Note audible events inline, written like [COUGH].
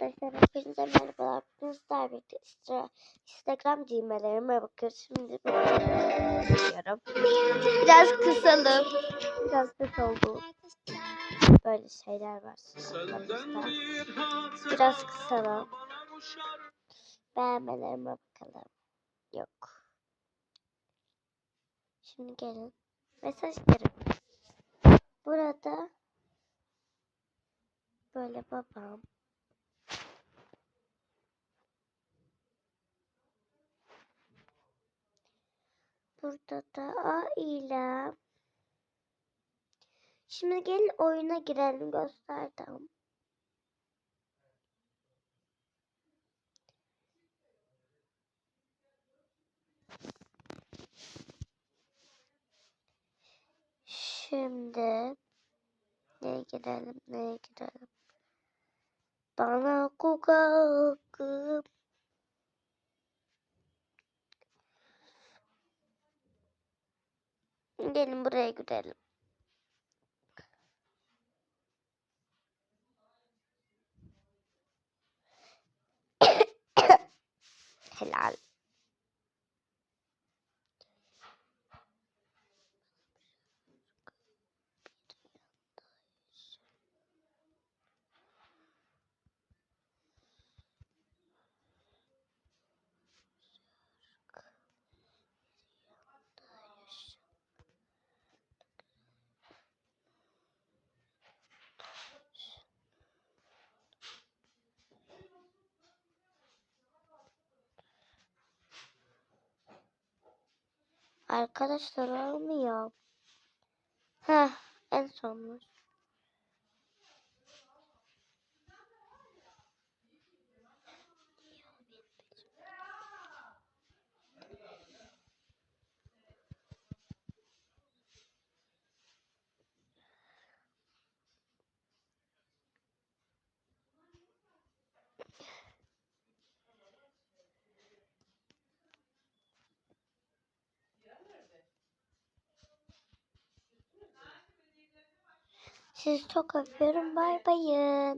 Arkadaşlar hepinize merhabalar. Bugün sizlerle birlikte Insta- Instagram düğmelerime bakıyoruz. Şimdi bakıyorum. Biraz kısalım. Biraz kısa oldu. Böyle şeyler var. Biraz kısalım. Beğenmelerime bakalım. Yok. Şimdi gelin. Mesajlarım. Burada böyle babam Burada da ailem. Şimdi gelin oyuna girelim gösterdim. Şimdi neye girelim neye girelim. Bana kokakım. Gelin buraya gidelim. [COUGHS] Helal. Arkadaşlar olmuyor. Heh, en sonmuş. Sizi çok öpüyorum. Bay bayın.